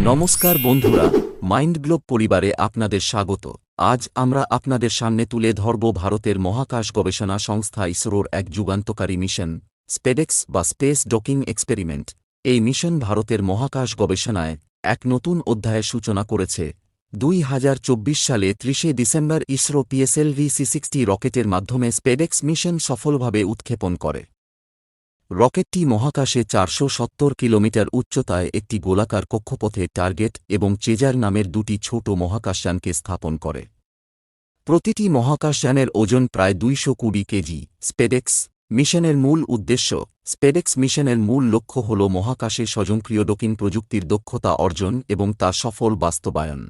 নমস্কার বন্ধুরা mind globe পরিবারে আপনাদের স্বাগত। আজ আমরা আপনাদের সামনে তুলে ধরব ভারতের মহাকাশ গবেষণা সংস্থা ইসরোর এক যুগান্তকারী মিশন, স্পেডেক্স বা স্পেস ডকিং এক্সপেরিমেন্ট। এই মিশন ভারতের মহাকাশ গবেষণায় এক নতুন অধ্যায়ের সূচনা করেছে। দুই হাজার চব্বিশ সালে ত্রিশে December ISRO PSLV C sixty রকেটের মাধ্যমে স্পেডেক্স মিশন সফলভাবে উৎক্ষেপণ করে। রকেটটি মহাকাশে চারশো সত্তর কিলোমিটার উচ্চতায় একটি গোলাকার কক্ষপথে টার্গেট এবং চেজার নামের দুটি ছোট মহাকাশযানকে স্থাপন করে। প্রতিটি মহাকাশযানের ওজন প্রায় দুইশো কুড়ি কেজি। স্পেডেক্স মিশনের মূল উদ্দেশ্য স্পেডেক্স মিশনের মূল লক্ষ্য হল মহাকাশে স্বয়ংক্রিয় ডকিং প্রযুক্তির দক্ষতা অর্জন এবং তা সফল বাস্তবায়ন।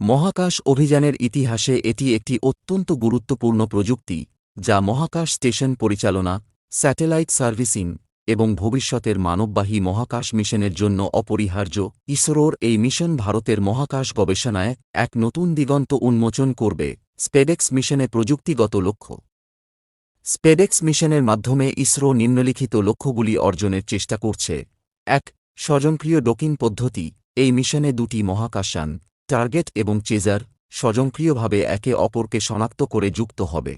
মহাকাশ অভিযানের ইতিহাসে এটি একটি অত্যন্ত গুরুত্বপূর্ণ প্রযুক্তি, যা মহাকাশ স্টেশন পরিচালনা স্যাটেলাইট সার্ভিসিং এবং ভবিষ্যতের মানববাহী মহাকাশ মিশনের জন্য অপরিহার্য ইসরোর এই মিশন ভারতের মহাকাশ গবেষণায় এক নতুন দিগন্ত উন্মোচন করবে স্পেডেক্স মিশনে প্রযুক্তিগত লক্ষ্য। স্পেডেক্স মিশনের মাধ্যমে ইসরো নিম্নলিখিত লক্ষ্যগুলি অর্জনের চেষ্টা করছে। এক, স্বয়ংক্রিয় ডকিং পদ্ধতি। এই মিশনে দুটি মহাকাশযান, টার্গেট এবং চেজার, স্বয়ংক্রিয়ভাবে একে অপরকে শনাক্ত করে যুক্ত হবে।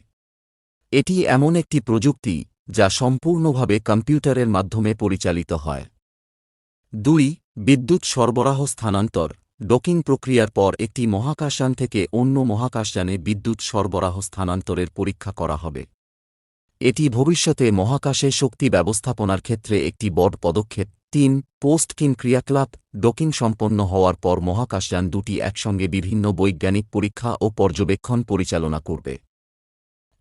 এটি এমন একটি প্রযুক্তি যা সম্পূর্ণভাবে কম্পিউটারের মাধ্যমে পরিচালিত হয়। দুই, বিদ্যুৎ সরবরাহ স্থানান্তর। ডকিং প্রক্রিয়ার পর একটি মহাকাশযান থেকে অন্য মহাকাশযানে বিদ্যুৎ সরবরাহ স্থানান্তরের পরীক্ষা করা হবে। এটি ভবিষ্যতে মহাকাশে শক্তি ব্যবস্থাপনার ক্ষেত্রে একটি বড় পদক্ষেপ। তিন পোস্ট কিন ক্রিয়াকলাপ। ডকিং সম্পন্ন হওয়ার পর মহাকাশযান দুটি একসঙ্গে বিভিন্ন বৈজ্ঞানিক পরীক্ষা ও পর্যবেক্ষণ পরিচালনা করবে।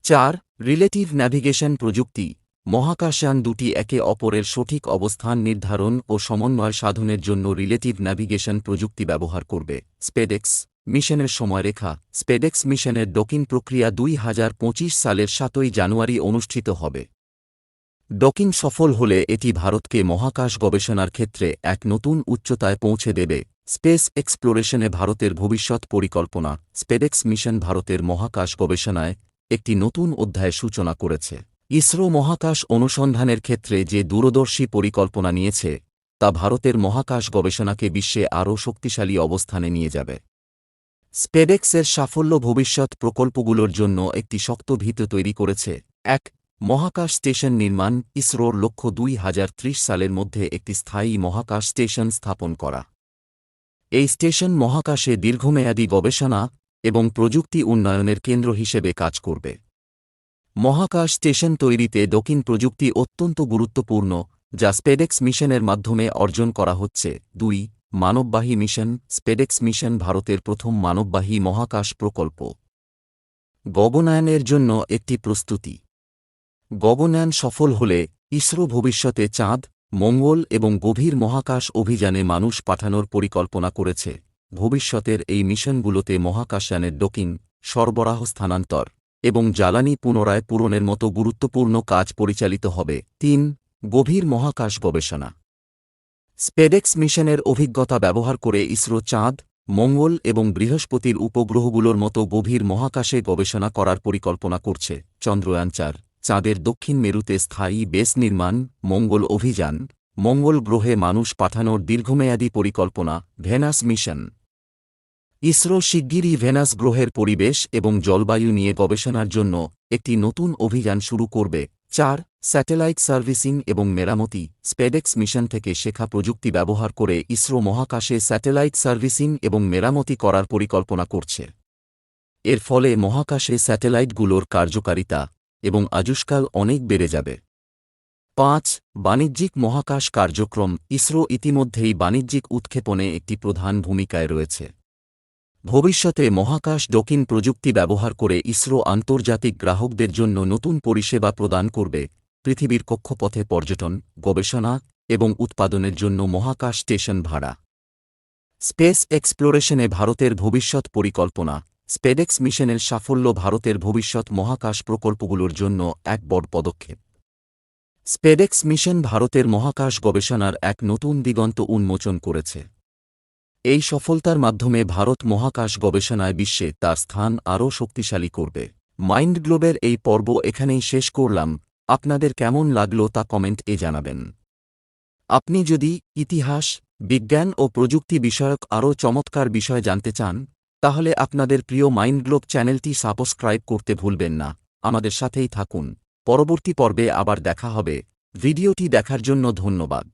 চার রিলেটিভ ন্যাভিগেশন প্রযুক্তি। মহাকাশযান দুটি একে অপরের সঠিক অবস্থান নির্ধারণ ও সমন্বয় সাধনের জন্য রিলেটিভ ন্যাভিগেশন প্রযুক্তি ব্যবহার করবে। স্পেডেক্স মিশনের সময়রেখা। স্পেডেক্স মিশনের ডকিং প্রক্রিয়া দুই হাজার পঁচিশ সালের সাতই জানুয়ারি অনুষ্ঠিত হবে। ডকিং সফল হলে এটি ভারতকে মহাকাশ গবেষণার ক্ষেত্রে এক নতুন উচ্চতায় পৌঁছে দেবে। স্পেস এক্সপ্লোরেশনে ভারতের ভবিষ্যৎ পরিকল্পনা। স্পেডেক্স মিশন ভারতের মহাকাশ গবেষণায় একটি নতুন অধ্যায়ের সূচনা করেছে। ইসরো মহাকাশ অনুসন্ধানের ক্ষেত্রে যে দূরদর্শী পরিকল্পনা নিয়েছে, তা ভারতের মহাকাশ গবেষণাকে বিশ্বে আরও শক্তিশালী অবস্থানে নিয়ে যাবে। স্পেডেক্সের সাফল্য ভবিষ্যৎ প্রকল্পগুলোর জন্য একটি শক্ত ভিত তৈরি করেছে এক মহাকাশ স্টেশন নির্মাণ, ইসরোর লক্ষ্য দুই হাজার ত্রিশ সালের মধ্যে একটি স্থায়ী মহাকাশ স্টেশন স্থাপন করা। এই স্টেশন মহাকাশে দীর্ঘমেয়াদী গবেষণা এবং প্রযুক্তি উন্নয়নের কেন্দ্র হিসেবে কাজ করবে। মহাকাশ স্টেশন তৈরিতে দক্ষিণ প্রযুক্তি অত্যন্ত গুরুত্বপূর্ণ, যা স্পেডেক্স মিশনের মাধ্যমে অর্জন করা হচ্ছে। দুই, মানববাহী মিশন, স্পেডেক্স মিশন ভারতের প্রথম মানববাহী মহাকাশ প্রকল্প। গগনায়নের জন্য একটি প্রস্তুতি। গগনায়ন সফল হলে ইসরো ভবিষ্যতে চাঁদ, মঙ্গল এবং গভীর মহাকাশ অভিযানে মানুষ পাঠানোর পরিকল্পনা করেছে। ভবিষ্যতের এই মিশনগুলোতে মহাকাশযানের ডকিং সরবরাহ স্থানান্তর এবং জ্বালানি পুনরায় পূরণের মতো গুরুত্বপূর্ণ কাজ পরিচালিত হবে। তিন, গভীর মহাকাশ গবেষণা। স্পেডেক্স মিশনের অভিজ্ঞতা ব্যবহার করে ইসরো চাঁদ, মঙ্গল এবং বৃহস্পতির উপগ্রহগুলোর মতো গভীর মহাকাশে গবেষণা করার পরিকল্পনা করছে। চন্দ্রয়ান চার, চাঁদের দক্ষিণ মেরুতে স্থায়ী বেস নির্মাণ, মঙ্গল অভিযান মঙ্গল গ্রহে মানুষ পাঠানোর দীর্ঘমেয়াদী পরিকল্পনা, ভেনাস মিশন। ইসরো শিগগিরই ভেনাস গ্রহের পরিবেশ এবং জলবায়ু নিয়ে গবেষণার জন্য একটি নতুন অভিযান শুরু করবে। চার, স্যাটেলাইট সার্ভিসিং এবং মেরামতি, স্পেডেক্স মিশন থেকে শেখা প্রযুক্তি ব্যবহার করে ইসরো মহাকাশে স্যাটেলাইট সার্ভিসিং এবং মেরামতি করার পরিকল্পনা করছে। এর ফলে মহাকাশে স্যাটেলাইটগুলোর কার্যকারিতা এবং আজুষ্কাল অনেক বেড়ে যাবে। পাঁচ, বাণিজ্যিক মহাকাশ কার্যক্রম, ইসরো ইতিমধ্যেই বাণিজ্যিক উৎক্ষেপণে একটি প্রধান ভূমিকায় রয়েছে। ভবিষ্যতে মহাকাশ ডকিং প্রযুক্তি ব্যবহার করে ইসরো আন্তর্জাতিক গ্রাহকদের জন্য নতুন পরিষেবা প্রদান করবে, পৃথিবীর কক্ষপথে পর্যটন, গবেষণা এবং উৎপাদনের জন্য মহাকাশ স্টেশন ভাড়া। স্পেস এক্সপ্লোরেশনে ভারতের ভবিষ্যৎ পরিকল্পনা, স্পেডেক্স মিশনের সাফল্য ভারতের ভবিষ্যৎ মহাকাশ প্রকল্পগুলোর জন্য এক বড় পদক্ষেপ। স্পেডেক্স মিশন ভারতের মহাকাশ গবেষণার এক নতুন দিগন্ত উন্মোচন করেছে। এই সফলতার মাধ্যমে ভারত মহাকাশ গবেষণায় বিশ্বে তার স্থান আরও শক্তিশালী করবে। মাইন্ড গ্লোবের এই পর্ব এখানেই শেষ করলাম। আপনাদের কেমন লাগল তা কমেন্ট এ জানাবেন। আপনি যদি ইতিহাস, বিজ্ঞান ও প্রযুক্তি বিষয়ক আরও চমৎকার বিষয় জানতে চান, তাহলে আপনাদের প্রিয় মাইন্ড গ্লোব চ্যানেলটি সাবস্ক্রাইব করতে ভুলবেন না। আমাদের সাথেই থাকুন। পরবর্তী পর্বে আবার দেখা হবে। ভিডিওটি দেখার জন্য ধন্যবাদ।